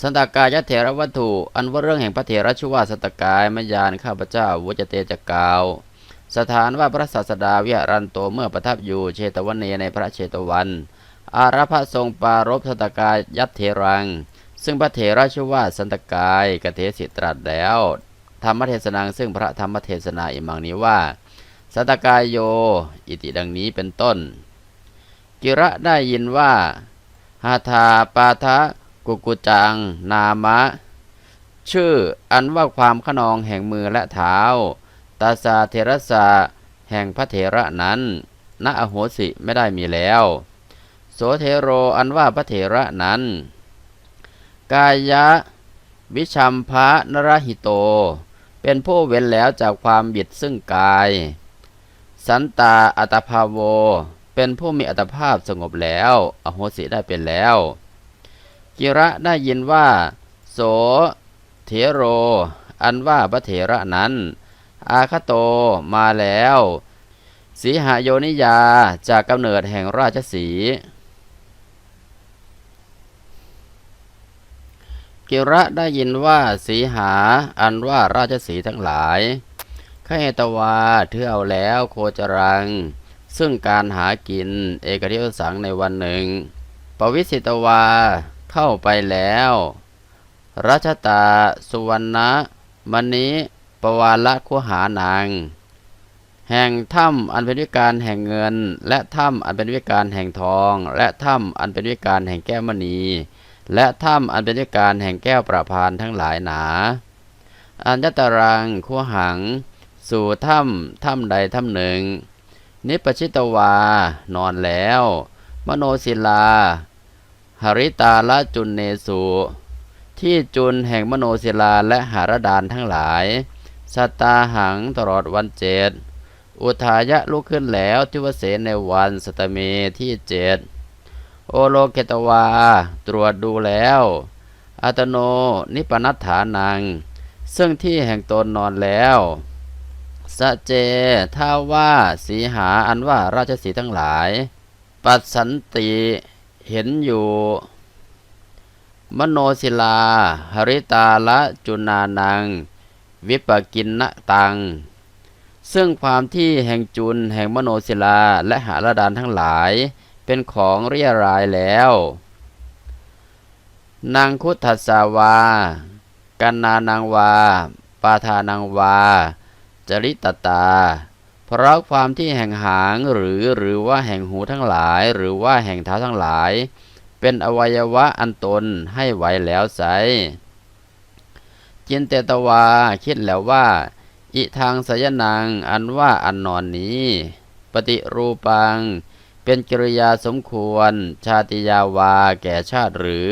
สันตกายะเถระวัตถุ อันว่าเรื่องแห่งพระเถระชื่อว่าสันตกายมยานข้าพเจ้าวจเตจะกาว สถานว่าพระศาสดาวิรันโตเมื่อประทับอยู่เชตวันเนในพระเชตวัน อารพะทรงปรารบสันตกายยัตเถรัง ซึ่งพระเถระชื่อว่าสันตกายกเทสิตรัสแล้ว ธรรมเทศนาซึ่งพระธรรมเทศนาอิมังนี้ว่า สันตกายโย อิติดังนี้เป็นต้น กิระได้ยินว่า หาธาปาทะ กุกุจัง นามะ ชื่ออันว่าความขนองแห่งมือและเท้า ตาสาเทระสาแห่งพระเถระนั้นณอโหสิไม่ได้มีแล้ว โสเทโรอันว่าพระเถระนั้น กายะ วิชัมภะนรหิโต เป็นผู้เว้นแล้วจากความบิดซึ่งกาย สันตาอัตภาโว เป็นผู้มีอัตภาพสงบแล้ว อโหสิได้เป็นแล้ว กิระได้ยินว่า โสเถโร อันว่าพระเถระนั้น อาคโตมาแล้วสีหโยนิยาจากกำเนิดแห่งราชสี กิระได้ยินว่าสีหาอันว่าราชสีทั้งหลายขเหตวาเทือเอาแล้วโคจรัง ซึ่งการหากินเอกเทิสังในวันหนึ่ง ปวิสิตวา เข้าไปแล้วรัชตา สุวรรณมณีปวาละคุหานาง แห่งถ้ำอันเป็นวิการแห่งเงิน และถ้ำอันเป็นวิการแห่งทอง และถ้ำอันเป็นวิการแห่งแก้วมณี และถ้ำอันเป็นวิการแห่งแก้วประพานทั้งหลายหนา อัญญตรังคุหัง สู่ถ้ำถ้ำใดถ้ำหนึ่ง นิปชิตวานอนแล้ว มโนศิลา หริตาละจุนเนสุที่จุนแห่งมโนศิลาและหารดานทั้งหลายสตาหังตลอดวันเจ็ดอุทายะลุกขึ้นแล้วทิวเสนในวันสตเมที่เจ็ดโอโลเกตวา ตรวจดูแล้วอัตโนนิปนัฏฐานัง ซึ่งที่แห่งตนนอนแล้วสะเจท่าว่าสีหาอันว่าราชสีทั้งหลาย ปัสสันติ เห็นอยู่ มโนศิลา หริตาละจุนานัง วิปกินนะตัง ซึ่งความที่แห่งจุนแห่งมโนศิลาและหาระดานทั้งหลาย เป็นของเรียรายแล้ว นางคุทัสาวา กันนานางวา ปาทานางวา จริตตา เพราะความที่แห่งหางหรือหรือว่าแห่งหูทั้งหลาย หรือว่าแห่งเท้าทั้งหลาย เป็นอวัยวะอันตนให้ไหวแล้วไซจินเตตวาคิดแล้วว่า อิทางสยนังอันว่าอันนอนนี้ ปฏิรูปัง เป็นกิริยาสมควร ชาติยาวาแก่ชาติหรือ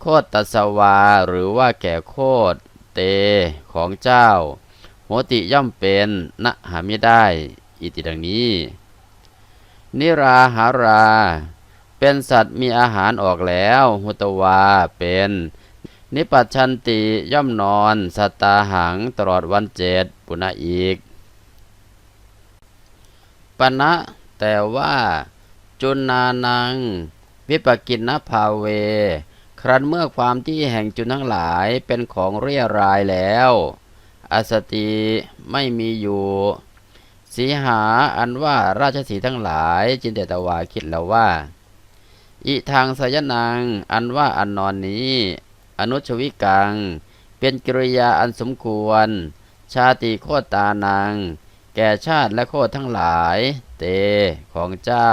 โคตตสวาหรือว่าแก่โคตเตของเจ้า โหติย่อมเป็นนะหาไม่ได้ อิติดังนี้ นิราหารา เป็นสัตว์มีอาหารออกแล้วหุตวาเป็น นิปัชชันติย่อมนอนสัตตาหังตลอดวันเจ็ดปุณะอีกปณะแต่ว่า จุนนานัง วิปกินนภาเว ครั้นเมื่อความที่แห่งจุนทั้งหลายเป็นของเรียรายแล้ว อสติไม่มีอยู่ สีหาอันว่าราชสีทั้งหลายจินเตตวาคิดแล้วว่า อิทางสยนังอันว่าอันนอนนี้ อนุชวิกัง เป็นกิริยาอันสมควร ชาติโคตานังแก่ชาติและโคตทั้งหลาย เตของเจ้า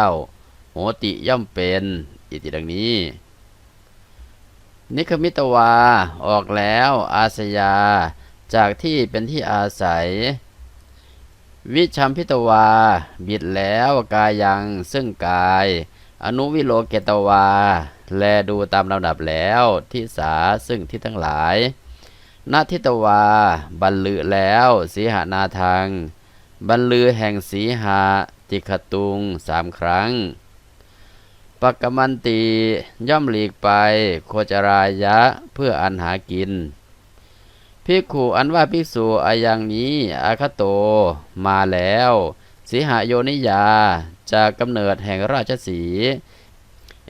โหติย่อมเป็น อิติดังนี้ นิคมิตวา ออกแล้ว อาสยา จากที่เป็นที่อาศัย วิชัมพิตวา บิดแล้วกายยังซึ่งกาย อนุวิโลเกตวา แลดูตามลำดับแล้วที่สาซึ่งที่ทั้งหลายนาทิตวา บรรลือแล้วสีหานาทังบรรลือแห่งสีหาติขตุงสามครั้งปกมันตีย่อมหลีกไป โคจรายะเพื่ออันหากิน ภิกขุอันว่าภิกษุอายังนี้อาคโต มาแล้วสีหโยนิยาจากกำเนิดแห่งราชสี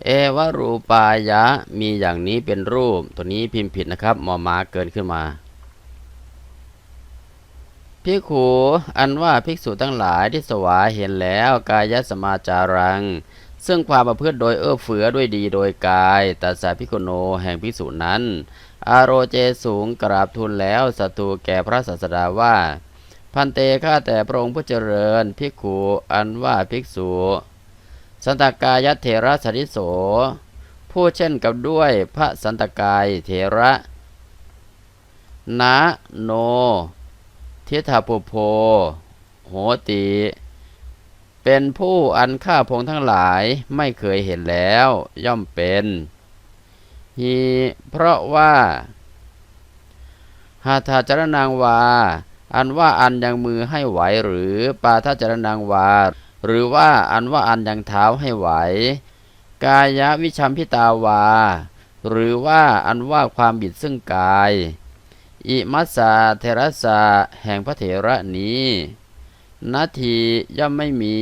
เอวรูปายะมีอย่างนี้เป็นรูป ตัวนี้พิมพ์ผิดนะครับมอมาเกินขึ้นมาพิกขูอันว่าภิกษุทั้งหลายที่สวาเห็นแล้วกายสมาจารัง ซึ่งความประพฤติโดยเอื้อเฟื้อด้วยดีโดยกายตัสสะพิกโนแห่งภิกษุนั้น อารโรเจสูงกราบทูลแล้วสัตรูแก่พระศาสดาว่า พันเตข้าแต่พระองค์ผู้เจริญพิกขูอันว่าภิกษุ สันตกายเถระสริโส ผู้เช่นกับด้วยพระสันตกายเถระนะโน ทิฏฐปุโพโหติ เป็นผู้อันข้าพงทั้งหลายไม่เคยเห็นแล้ว ย่อมเป็น ฮีเพราะว่าหาทาจรนางวา อันว่าอันยังมือให้ไหวหรือปาทาจรนางวา หรือว่าอันว่าอันยังเท้าให้ไหว กายวิชัมพิตาวา หรือว่าอันว่าความบิดซึ่งกาย อิมัสสาเทระสาแห่งพระเถระนี้นาทีย่อมไม่มี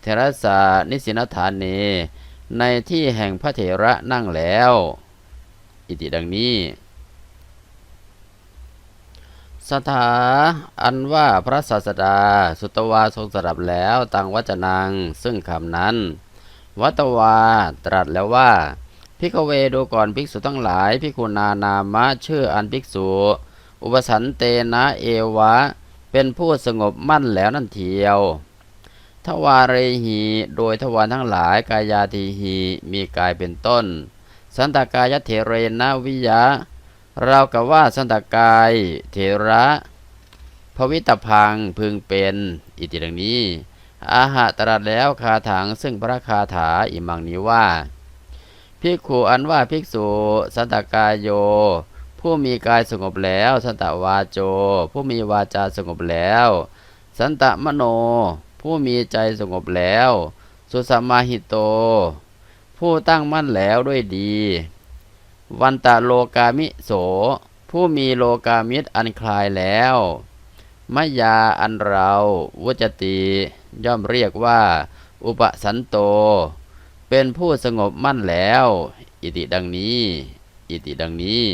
เทระสานิสินฐานเน ในที่แห่งพระเถระนั่งแล้ว อิติดังนี้ สถาอันว่าพระศาสดา สุตวาทรงสดับแล้วตังวัจนัง ซึ่งคำนั้น วัตวาตรัสแล้วว่าพิกเวดูก่อนภิกษุทั้งหลายพิคุณานามะชื่ออันภิกษุ อุปสันเตนะเอวะ เป็นผู้สงบมั่นแล้วนั่นเทียวทวาเรหีโดยทวารทั้งหลายกายาทีหีมีกายเป็นต้น สันตกายเถเรนะวิยะ เรากับว่าสันตกายเถระภวิตพังพึงเป็นอิติดังนี้ อาหะตรัสแล้วคาถังซึ่งพระคาถาอิมังนี้ว่า ภิกขุอันว่าภิกษุสันตกายโย ผู้มีกายสงบแล้ว สันตวาโจ ผู้มีวาจาสงบแล้ว สันตมโน ผู้มีใจสงบแล้ว สุสมาหิโต ผู้ตั้งมั่นแล้วด้วยดี วันตะโลกามิโส ผู้มีโลกามิตรอันคลายแล้วมยาอันเราวจติย่อมเรียกว่า อุปสันโต เป็นผู้สงบมั่นแล้ว อิติดังนี้ อิติดังนี้